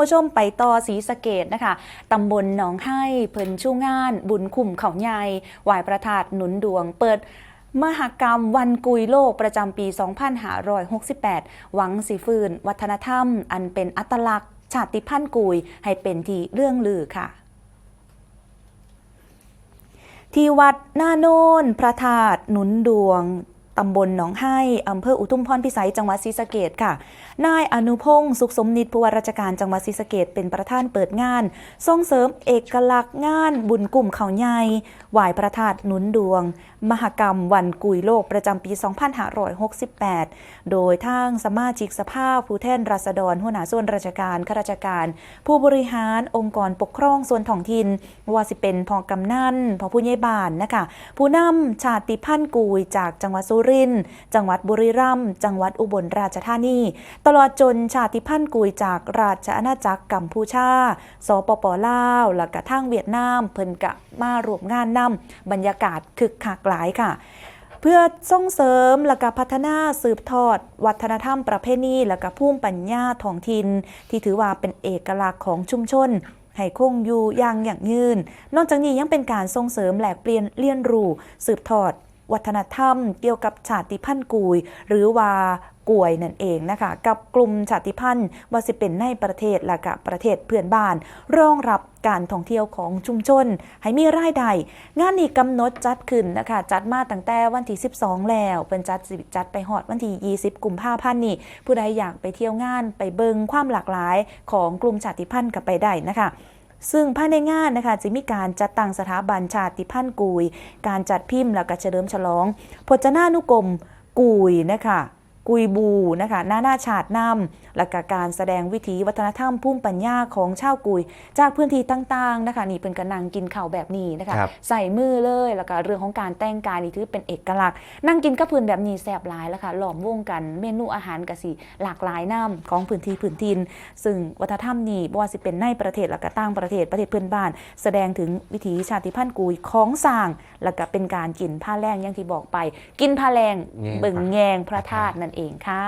ผู้ชมไปต่อสีสะเกตนะคะตำบลหนองไห้เพิ่นชูงาน บุญคุมเขาใหญ่ไหวายประทาดหนุนดวงเปิดมหกรรมวันกุยโลกประจำปี 2568 หวังสีฟืน วัฒนธรรม อันเป็นอัตลักษณ์ ชาติพันธุ์กุย ให้เป็นที่เรื่องลือค่ะที่วัดหน้าโนนพระธาตุหนุนดวง ตำบลหนองไห้อำเภออุทุมพรพิสัยจังหวัดศรีสะเกดค่ะ นายอนุพงศ์สุขสมนิตผู้ว่าราชการจังหวัดศรีสะเกดเป็นประธานเปิดงาน ส่งเสริมเอกลักษณ์งาน บุญกลุ่มเขาใหญ่หวายพระธาตุหนุนดวง มหกรรมวันกุยโลกประจำปี 2568 โดยทางสมาชิกสภาผู้แทนราษฎรหัวหน้าส่วนราชการข้าราชการ ผู้บริหารองค์กรปกครองส่วนท้องถิ่นว่าสิเป็นพอกำนันพอผู้ใหญ่บ้านนะคะผู้นำชาติพันธุ์กุยจากจังหวัดสุรินทร์จังหวัดบุรีรัมย์จังหวัดอุบลราชธานี ตลอดจนชาติพันธุ์กุยจากราชอาณาจักรกัมพูชา สปปลาวและกระทั่งเวียดนาม เพิ่นกะมารวมงานนำบรรยากาศคึกคักหลายค่ะเพื่อส่งเสริมและก็พัฒนาสืบทอด วัฒนธรรมประเพณีและก็ภูมิปัญญาท้องถิ่นที่ถือว่าเป็นเอกลักษณ์ของชุมชน ให้คงอยู่อย่างอย่างยืน นอกจากนี้ยังเป็นการส่งเสริมแหลกเปลี่ยนเรียนรู้สืบทอด วัฒนธรรม เกี่ยวกับชาติพันธุ์กุย หรือว่ากวยนั่นเองนะคะกับกลุ่มชาติพันธุ์ว่าสิเป็นในประเทศและกับประเทศเพื่อนบ้าน รองรับการท่องเที่ยวของชุมชน ให้มีรายได้งานนี้กำหนดจัดขึ้นนะคะ จัดมาตั้งแต่วันที่ 12 แล้ว เป็นจัดสิจัดไปหอดวันที่ 20 กุมภาพันธ์นี่ผู้ใดอยากไปเที่ยวงานไปเบิงความหลากหลายของกลุ่มชาติพันธุ์กับไปได้นะคะ ซึ่งภายในงานนะคะจะมีการจัดตั้งสถาบันชาติพันธุ์กุย การจัดพิมพ์และก็เฉลิมฉลอง พจนานุกรมกุยนะคะ กุยบูนะคะนานาชาตินำและก็การแสดงวิถีวัฒนธรรมภูมิปัญญาของชาวกุย จากพื้นที่ต่างๆนะคะนี่เป็นกระนังกินข้าวแบบนี้นะคะครับใส่มือเลยแล้วก็เรื่องของการแต่งกายนี่ถือเป็นเอกลักษณ์ นั่งกินกับพื้นแบบนี้แสบหลายแล้วค่ะหลอมวงกันเมนูอาหารกะสีหลากหลายน้ำของพื้นที่พื้นทิน ซึ่งวัฒนธรรมนี้บ่ว่าสิเป็นในประเทศและก็ต่างประเทศประเทศเพื่อนบ้าน แสดงถึงวิถีชาติพันธุ์กุยของสร้าง แล้วก็เป็นการกินผ้าแรงอย่างที่บอกไป กินผ้าแรงแยงเบิ่งพระแยงพระธาตุนั่นเองค่ะ